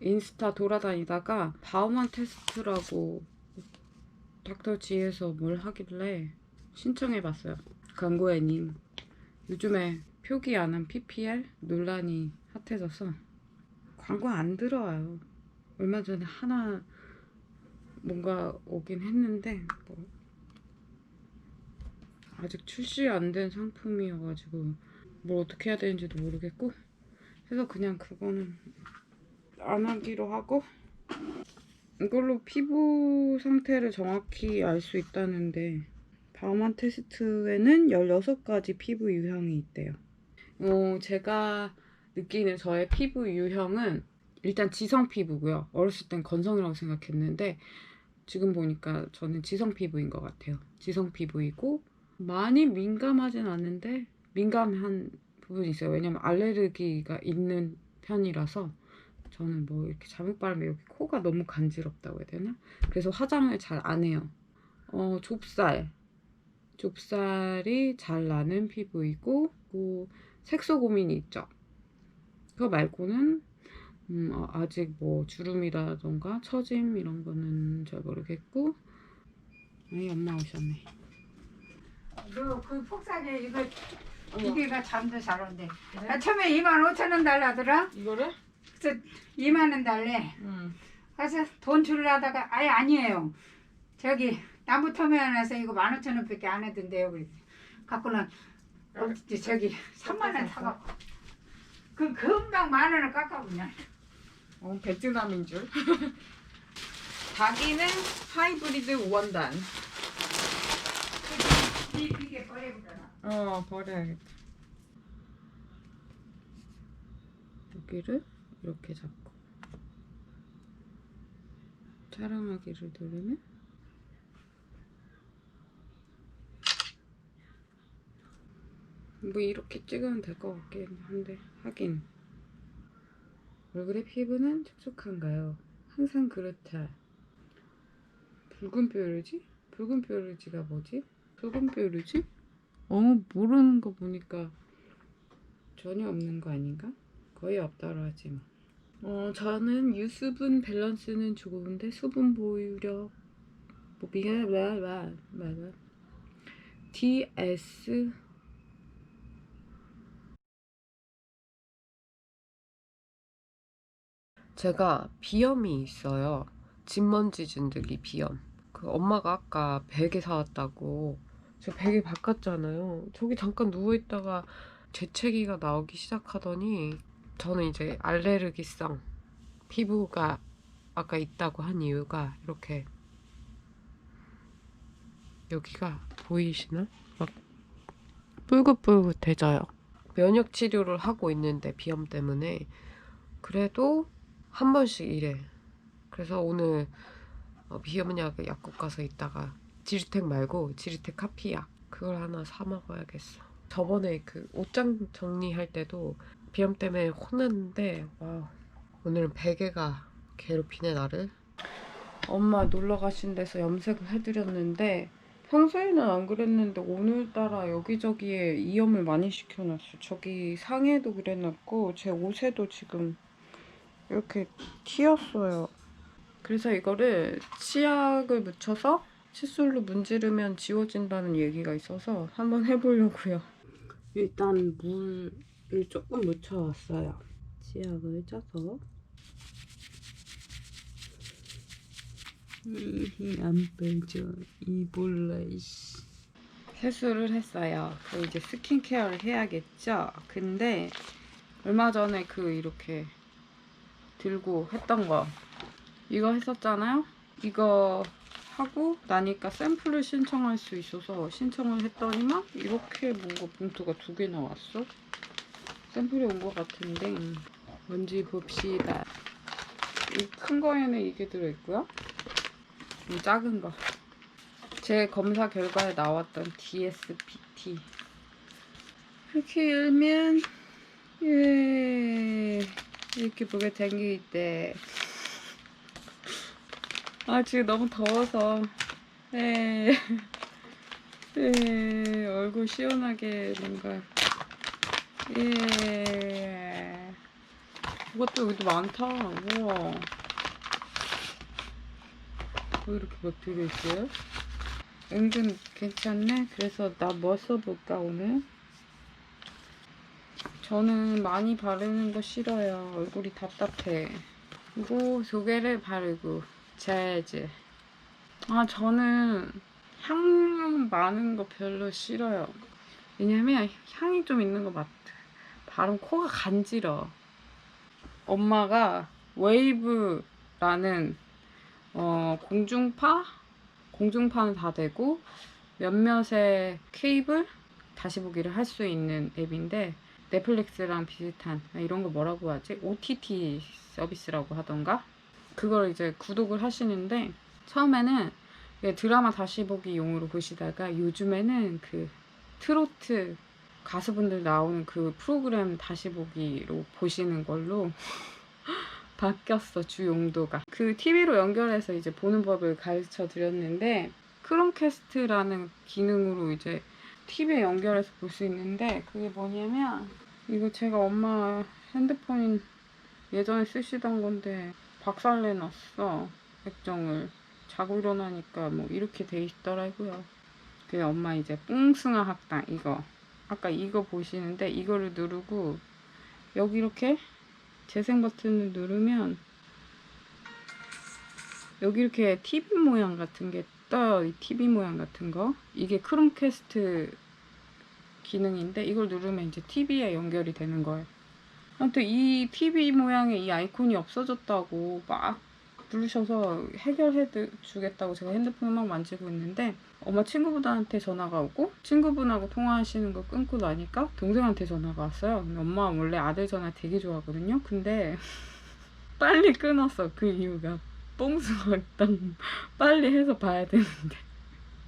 인스타 돌아다니다가 바우만 테스트라고 닥터지에서 뭘 하길래 신청해봤어요. 광고애님. 요즘에 표기 안 한 PPL 논란이 핫해져서 광고 안 들어와요. 얼마 전에 하나 뭔가 오긴 했는데 뭐 아직 출시 안 된 상품이어가지고 뭘 어떻게 해야 되는지도 모르겠고 해서 그냥 그거는 안 하기로 하고 이걸로 피부 상태를 정확히 알 수 있다는데 바우만 테스트에는 16가지 피부 유형이 있대요. 어, 제가 느끼는 저의 피부 유형은 일단 지성 피부고요. 어렸을 땐 건성이라고 생각했는데 지금 보니까 저는 지성 피부인 것 같아요. 지성 피부이고 많이 민감하진 않은데 민감한 부분이 있어요. 왜냐면 알레르기가 있는 편이라서 저는 뭐 이렇게 잘못 바르면 여기 코가 너무 간지럽다고 해야 되나? 그래서 화장을 잘 안 해요. 어, 좁쌀. 좁쌀이 잘 나는 피부이고 뭐 색소 고민이 있죠. 그거 말고는 음, 어, 아직 뭐 주름이라던가 처짐 이런 거는 잘 모르겠고 아이 엄마 오셨네. 너그 폭삭에 이거 이게가 잠도 잘 온대. 나 처음에 2만 5천 원 달라더라. 이거를? 그래서 2만 원 달래. 응. 그래서 돈 주려다가 아예 아니에요. 저기 터미널에서 이거 1만 5천 원밖에 안 했던데요. 그랬지. 갖고는 어, 저기 3만 원 타갖고 그 금방 만 원을 깎아보냐. 어, 베트남인 줄. 닭이는 하이브리드 원단. 이 그게 버리고잖아. 어, 버려야겠다. 여기를 이렇게 잡고 촬영하기를 누르면 뭐 이렇게 찍으면 될 것 같긴 한데 하긴 얼굴의 피부는 촉촉한가요? 항상 그렇다. 붉은 뾰루지? 붉은 뾰루지가 뭐지? 붉은 뾰루지? 어 모르는 거 보니까 전혀 없는 거 아닌가? 거의 없다로 하지 뭐. 어 저는 유수분 밸런스는 좋은데 수분 보유력 뭐 미안하다 말말 DS 제가 비염이 있어요. 진먼지 진드기 비염. 그 엄마가 아까 베개 사왔다고 제가 베개 바꿨잖아요. 저기 잠깐 누워 있다가 재채기가 나오기 시작하더니 저는 이제 알레르기성 피부가 아까 있다고 한 이유가 이렇게 여기가 보이시나? 막 뿔긋뿔긋해져요. 면역 치료를 하고 있는데 비염 때문에 그래도 한 번씩 이래. 그래서 오늘 어, 비염약 약국 가서 있다가 지리텍 말고 지리텍 카피약 그걸 하나 사 먹어야겠어. 저번에 그 옷장 정리할 때도 비염 때문에 혼났는데 와 오늘은 베개가 괴롭히네 나를. 엄마 놀러 가신 데서 염색을 해드렸는데 평소에는 안 그랬는데 오늘따라 여기저기에 이염을 많이 시켜놨어. 저기 상에도 그래놨고 제 옷에도 지금 이렇게 튀었어요. 그래서 이거를 치약을 묻혀서 칫솔로 문지르면 지워진다는 얘기가 있어서 한번 해보려고요. 일단 물 을 조금 묻혀왔어요. 치약을 짜서. 이안 빼져. 이 몰라, 이씨. 세수를 했어요. 그리고 이제 스킨케어를 해야겠죠? 근데 얼마 전에 그 이렇게 들고 했던 거 이거 했었잖아요. 이거 하고 나니까 샘플을 신청할 수 있어서 신청을 했더니만 이렇게 뭔가 봉투가 두 개 나왔어. 샘플이 온 것 같은데 뭔지 봅시다. 이큰 거에는 이게 들어있고요. 이 작은 거. 제 검사 결과에 나왔던 DSPT. 이렇게 열면 예 이렇게 보게 생기때 아 지금 너무 더워서 에, 에 얼굴 시원하게 뭔가 예또 여기도 많다. 우와. 왜 이렇게 막 들어있어요? 은근 괜찮네. 그래서 나 뭐 써볼까 오늘? 저는 많이 바르는 거 싫어요. 얼굴이 답답해. 이거 두 개를 바르고 자야지. 아 저는 향 많은 거 별로 싫어요. 왜냐면 향이 좀 있는 거 같아. 바로 코가 간지러. 엄마가 웨이브라는 어, 공중파 공중파는 다 되고 몇몇의 케이블 다시 보기를 할 수 있는 앱인데 넷플릭스랑 비슷한 아, 이런 거 뭐라고 하지? OTT 서비스라고 하던가 그걸 이제 구독을 하시는데 처음에는 드라마 다시 보기 용으로 보시다가 요즘에는 그 트로트 가수분들 나오는 그 프로그램 다시 보기로 보시는 걸로 바뀌었어 주 용도가. 그 TV로 연결해서 이제 보는 법을 가르쳐 드렸는데 크롬캐스트라는 기능으로 이제 TV에 연결해서 볼 수 있는데 그게 뭐냐면 이거 제가 엄마 핸드폰 예전에 쓰시던 건데 박살내 놨어 액정을. 자고 일어나니까 뭐 이렇게 돼 있더라고요. 그 엄마 이제 뿡승아 학당 이거 아까 이거 보시는데 이거를 누르고 여기 이렇게 재생 버튼을 누르면 여기 이렇게 TV 모양 같은 게 떠요. 이 TV 모양 같은 거. 이게 크롬캐스트 기능인데 이걸 누르면 이제 TV에 연결이 되는 거예요. 아무튼 이 TV 모양의 이 아이콘이 없어졌다고 막 누르셔서 해결해 드- 주겠다고 제가 핸드폰을 막 만지고 있는데 엄마 친구분한테 전화가 오고 친구분하고 통화하시는 거 끊고 나니까 동생한테 전화가 왔어요. 엄마 원래 아들 전화 되게 좋아하거든요. 근데 빨리 끊었어. 그 이유가 뽕수학당 빨리 해서 봐야 되는데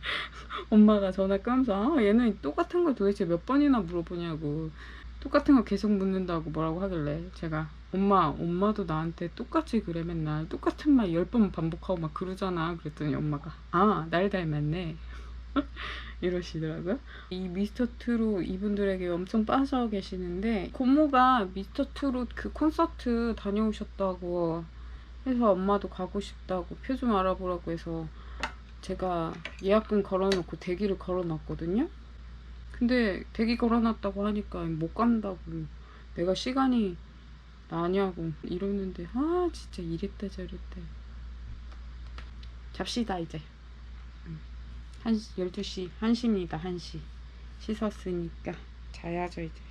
엄마가 전화 끊으면서 아, 얘는 똑같은 걸 도대체 몇 번이나 물어보냐고 똑같은 거 계속 묻는다고 뭐라고 하길래 제가 엄마 엄마도 나한테 똑같이 그래 맨날. 똑같은 말 열 번 반복하고 막 그러잖아. 그랬더니 엄마가 아 날 닮았네. 이러시더라고요. 이 미스터 트롯 이분들에게 엄청 빠져 계시는데 고모가 미스터 트롯 그 콘서트 다녀오셨다고 해서 엄마도 가고 싶다고 표 좀 알아보라고 해서 제가 예약금 걸어놓고 대기를 걸어놨거든요 근데 대기 걸어놨다고 하니까 못 간다고. 내가 시간이 나냐고 이러는데 아 진짜 이랬다 저랬다. 잡시다 이제. 음. 한 12시 1시입니다 1시. 씻었으니까 자야죠 이제